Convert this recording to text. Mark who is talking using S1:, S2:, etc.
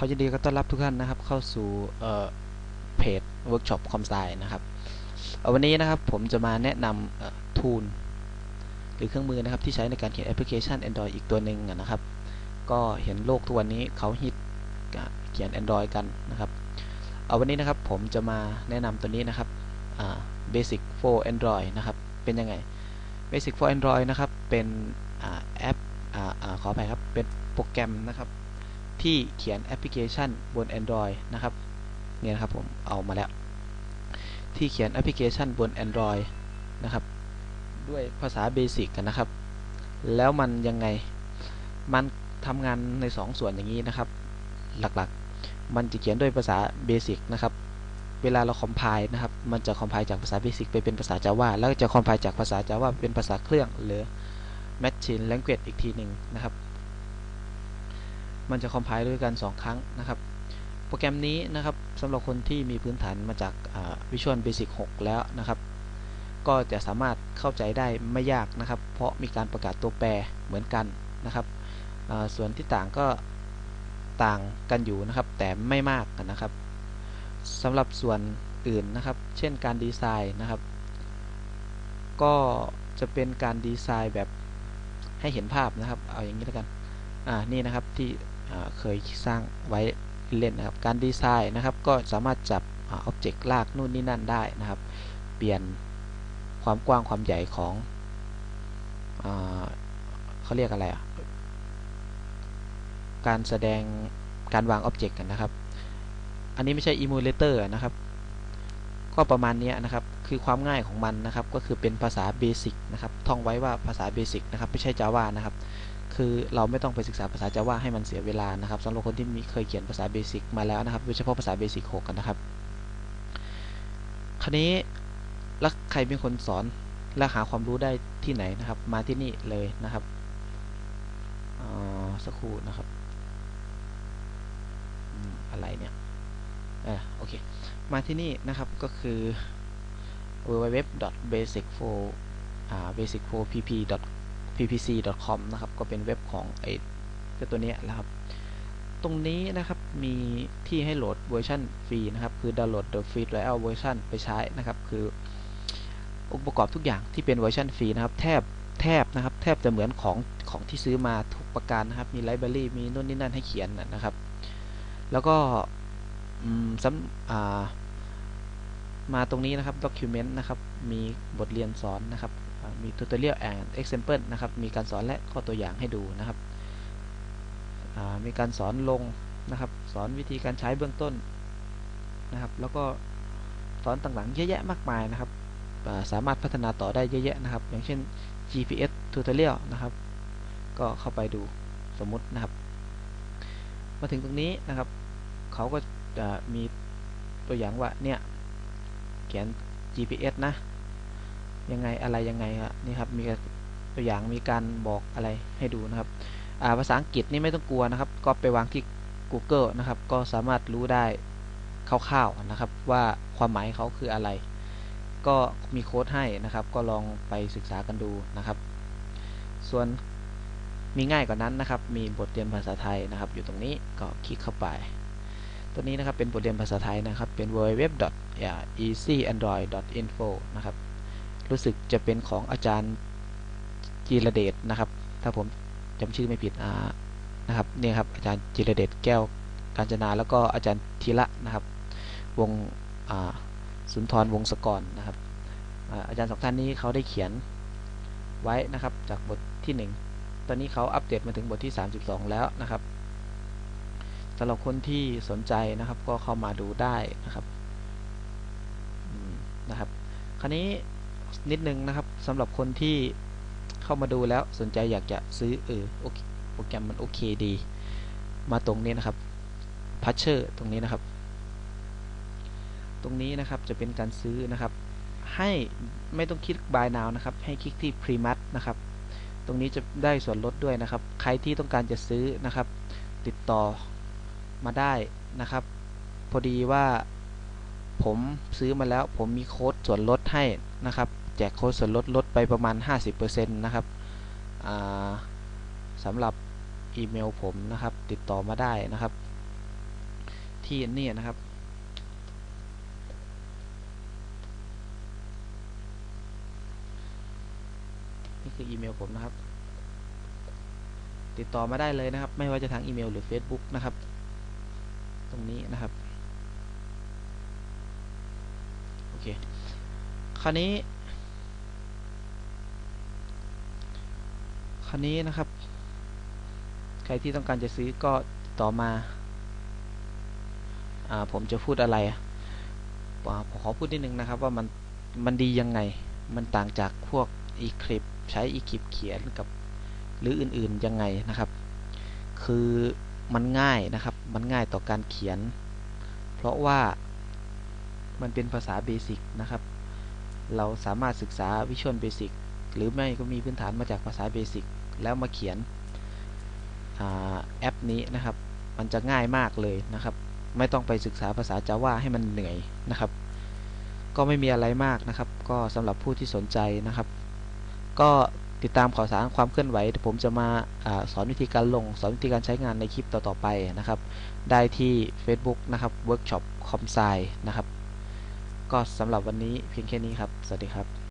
S1: ขอยินดีก็ต้อนรับทุกท่านนะครับ เข้าสู่เพจเวิร์กช็อปคอมไซนะครับวันนี้นะครับผมจะมาแนะนำทูลหรือเครื่องมือนะครับที่ใช้ในการเขียนแอปพลิเคชัน Android อีกตัวหนึ่งนะครับ ก็เห็นโลกทุกวันนี้เขาฮิตเขียน Android กันนะครับเอาวันนี้นะครับผมจะมาแนะนำตัวนี้นะครับ Basic for Android นะครับ เป็นยังไง Basic for Android นะครับ เป็นแอปขออภัยครับ เป็นโปรแกรมนะครับ ที่เขียนแอปพลิเคชันบน Android นะครับเนี่ยนะครับผมเอามาแล้ว ที่เขียนแอปพลิเคชันบน Android นะครับ ด้วยภาษาเบสิกกันนะครับ แล้วมันยังไงมันทำงานใน2ส่วนอย่างนี้นะครับ หลักๆ มันจะเขียนด้วยภาษาเบสิกนะครับเวลาเราคอมไพล์นะครับ มันจะคอมไพล์จากภาษาเบสิกไปเป็นภาษา Java แล้วจะคอมไพล์จากภาษา Java เป็นภาษาเครื่องหรือ Machine Language อีกทีหนึ่งนะครับ มันจะคอมไพล์ด้วยกัน 2 ครั้งนะครับ โปรแกรมนี้นะครับสำหรับคนที่มีพื้นฐานมาจาก Visual Basic 6 แล้วนะครับ ก็จะสามารถเข้าใจได้ไม่ยากนะครับ เพราะมีการประกาศตัวแปรเหมือนกันนะครับ ส่วนที่ต่างก็ต่างกันอยู่นะครับ แต่ไม่มากนะครับสำหรับส่วนอื่นนะครับ เช่นการดีไซน์นะครับ ก็จะเป็นการดีไซน์แบบให้เห็นภาพนะครับ เอาอย่างนี้แล้วกัน อ่า นี่นะครับที่ เคยสร้างไว้เล่นนะครับ การดีไซน์นะครับ ก็สามารถจับอ็อบเจกต์ลากนู่นนี่นั่นได้นะครับ เปลี่ยนความกว้างความใหญ่ของอเขาเรียกอะไรอะ การแสดงการวางอ็อบเจกต์กันนะครับ อันนี้ไม่ใช่อิมูเลเตอร์นะครับ ก็ประมาณนี้นะครับ คือความง่ายของมันนะครับ ก็คือเป็นภาษาเบสิกนะครับ ท่องไว้ว่าภาษาเบสิกนะครับ ไม่ใช่ Java นะครับ คือเราไม่ต้องไปศึกษาภาษาจาว่าให้มันเสียเวลานะครับสำหรับคนที่มีเคยเขียนภาษาเบสิกมาแล้วนะครับโดยเฉพาะภาษาเบสิก6กันนะครับ คราวนี้แล้วใครเป็นคนสอนและหาความรู้ได้ที่ไหนนะครับ มาที่นี่เลยนะครับสักครู่นะครับอะไรเนี่ยอ่าโอเค มาที่นี่นะครับก็คือ www.basic4 basic4pp ppc.com นะครับ ก็เป็นเว็บของไอ้ตัวนี้นะครับ ตรงนี้นะครับมีที่ให้โหลดเวอร์ชันฟรีนะครับ คือดาวน์โหลด the free trial version ไปใช้นะครับ คือองค์ประกอบทุกอย่างที่เป็นเวอร์ชันฟรีนะครับ แทบแทบนะครับ แทบจะเหมือนของของที่ซื้อมาทุกประการนะครับ มีไลบรารีมีนู่นนี่นั่นให้เขียนนะครับ แล้วก็ซ้ำมาตรงนี้นะครับ document นะครับ มีบทเรียนสอนนะครับ มี tutorial and example นะครับ มีการสอนและข้อตัวอย่างให้ดูนะครับ มีการสอนลงนะครับ สอนวิธีการใช้เบื้องต้นนะครับ แล้วก็สอนต่างๆเยอะแยะมากมายนะครับ สามารถพัฒนาต่อได้เยอะแยะนะครับ อย่างเช่น GPS tutorial นะครับ ก็เข้าไปดูสมมุตินะครับ มาถึงตรงนี้นะครับ เขาก็จะมีตัวอย่างว่าเนี่ยเขียน GPS นะ ยังไงอะไรยังไงครับนี่ครับมีตัวอย่างมีการบอกอะไรให้ดูนะครับภาษาอังกฤษนี่ไม่ต้องกลัวนะครับ ก็ไปวางที่ Google นะครับ ก็สามารถรู้ได้คร่าวๆนะครับ ว่าความหมายเขาคืออะไร ก็มีโค้ดให้นะครับ ก็ลองไปศึกษากันดูนะครับ ส่วนมีง่ายกว่านั้นนะครับ มีบทเรียนภาษาไทยนะครับ อยู่ตรงนี้ก็คลิกเข้าไป ตัวนี้นะครับเป็นบทเรียนภาษาไทยนะครับเป็น www.easyandroid.info นะครับ รู้สึกจะเป็นของอาจารย์จีรเดชนะครับ ถ้าผมจำชื่อไม่ผิดอ่านะครับนี่ครับอาจารย์จีรเดชแก้วกาญจนาแล้วก็อาจารย์ธีระนะครับ วงสุนทรวงศกรนะครับอาจารย์สองท่านนี้เขาได้เขียนไว้นะครับจากบทที่ 1 ตอนนี้เขาอัปเดตมาถึงบทที่ 32 แล้วนะครับสำหรับคนที่สนใจนะครับก็เข้ามาดูได้นะครับนะครับ คราวนี้ นิดนึงนะครับสำหรับคนที่เข้ามาดูแล้วสนใจอยากจะซื้อเออโอเคโปรแกรมมันโอเคดี มาตรงนี้นะครับพัชเชอร์ตรงนี้นะครับ ตรงนี้นะครับจะเป็นการซื้อนะครับ ให้ไม่ต้องคลิก buy now นะครับ ให้คลิกที่ p r e m a t นะครับ ตรงนี้จะได้ส่วนลดด้วยนะครับ ใครที่ต้องการจะซื้อนะครับ ติดต่อมาได้นะครับ พอดีว่า ผมซื้อมาแล้วผมมีโค้ดส่วนลดให้นะครับ แจกโค้ดส่วนลดลดไปประมาณ 50%นะครับสำหรับอีเมลผมนะครับ ติดต่อมาได้นะครับ ที่นี่นะครับนี่คืออีเมลผมนะครับ ติดต่อมาได้เลยนะครับ ไม่ว่าจะทางอีเมลหรือ Facebook นะครับ ตรงนี้นะครับ โอ เค คราวนี้ คราวนี้นะครับ ใครที่ต้องการจะซื้อก็ต่อมาอ่าผมจะพูดอะไระผมขอพูดนิดนึงนะครับ ว่ามันมันดียังไง มันต่างจากพวก eCrypt ใช้ eCrypt เขียนกับหรืออื่นๆยังไงนะครับ คือมันง่ายนะครับ มันง่ายต่อการเขียน เพราะว่า มันเป็นภาษาเบสิกนะครับ เราสามารถศึกษา Visual Basic หรือไม่ก็มีพื้นฐานมาจากภาษาเบสิกแล้วมาเขียนอแอปนี้นะครับ มันจะง่ายมากเลยนะครับ ไม่ต้องไปศึกษาภาษา Java ให้มันเหนื่อยนะครับ ก็ไม่มีอะไรมากนะครับ ก็สำหรับผู้ที่สนใจนะครับ ก็ติดตามข่าวสารความเคลื่อนไหว ผมจะมาอาสอนวิธีการลง สอนวิธีการใช้งานในคลิปต่อ ๆ ไปนะครับ ได้ที่ Facebook นะครับ Workshop c o m s i นะครับ ก็สำหรับวันนี้เพียงแค่นี้ครับ สวัสดีครับ